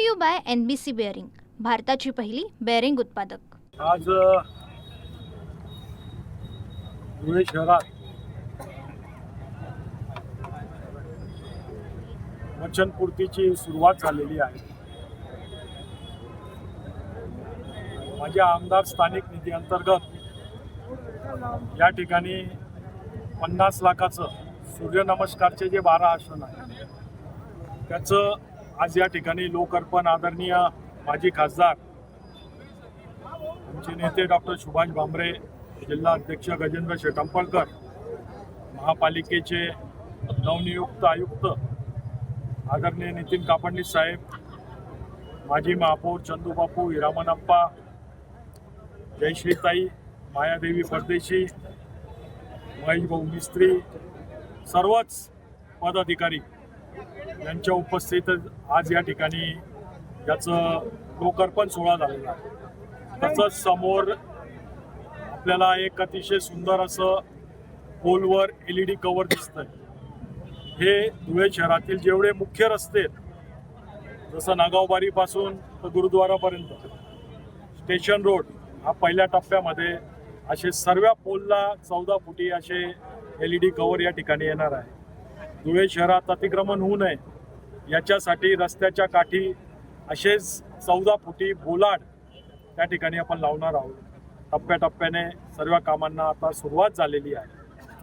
To you by N B C bearing भारताची पहिली bearing उत्पादक. आज धुळे शहरात वचनपूर्तीची सुरुवात झालेली आहे. माझ्या आमदार स्थानिक निधी अंतर्गत या ठिकाणी पन्नास लाखाचं सूर्यनमस्कारचे जे बारा आसन आहे त्याचं आज या ठिकाणी लोकार्पण आदरणीय माजी खासदार आमचे नेते डॉक्टर सुभाष भामरे जिल्हा अध्यक्ष गजेंद्र शेटंपळकर महापालिकेचे नवनियुक्त आयुक्त आदरणीय नितीन कापडणीस साहेब माजी महापौर चंदूबापू हिरामनप्पा जयश्रीताई मायादेवी परदेशी महेश भाऊ मिस्त्री सर्वच पदाधिकारी यांच्या उपस्थितीत आज या ठिकाणी याचं लोकार्पण सोहळा झालेला आहे. तसंच समोर आपल्याला एक अतिशय सुंदर असं पोलवर एल ई डी कवर दिसतंय. हे धुळे शहरातील जेवढे मुख्य रस्ते आहेत जसं नागावबारीपासून तर गुरुद्वारापर्यंत स्टेशन रोड हा पहिल्या टप्प्यामध्ये असे सर्व पोलला चौदा फुटी असे एल ई डी कवर या ठिकाणी येणार आहे. धुळे शहरात अतिक्रमण होऊ नये. याच्यासाठी रस्त्याच्या काठी असेच चौदा फुटी बोलाड त्या ठिकाणी आपण लावणार आहोत. टप्प्याटप्प्याने सर्व कामांना आता सुरुवात झालेली आहे.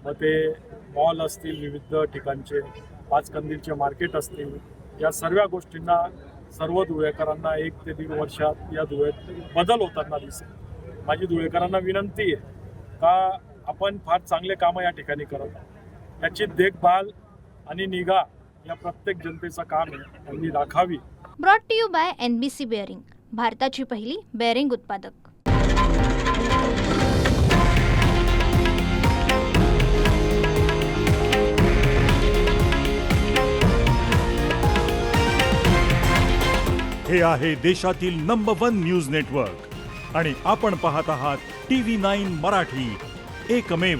मग ते मॉल असतील विविध ठिकाणचे पाच कंदीलचे मार्केट असतील या सर्व गोष्टींना सर्व धुळेकरांना एक ते दीड वर्षात या धुळ्यात बदल होताना दिसेल. माझी धुळेकरांना विनंती आहे का आपण फार चांगले कामं या ठिकाणी करत आहोत. याची देखभाल आणि निगा या प्रत्येक जनतेचं काम आहे त्यांनी राखावी. Brought to you by N B C bearing भारताची पहिली बेअरिंग उत्पादक. हे आहे देशातील नंबर वन न्यूज नेटवर्क आणि आपण पाहत आहात टी व्ही नाईन मराठी. एकमेव.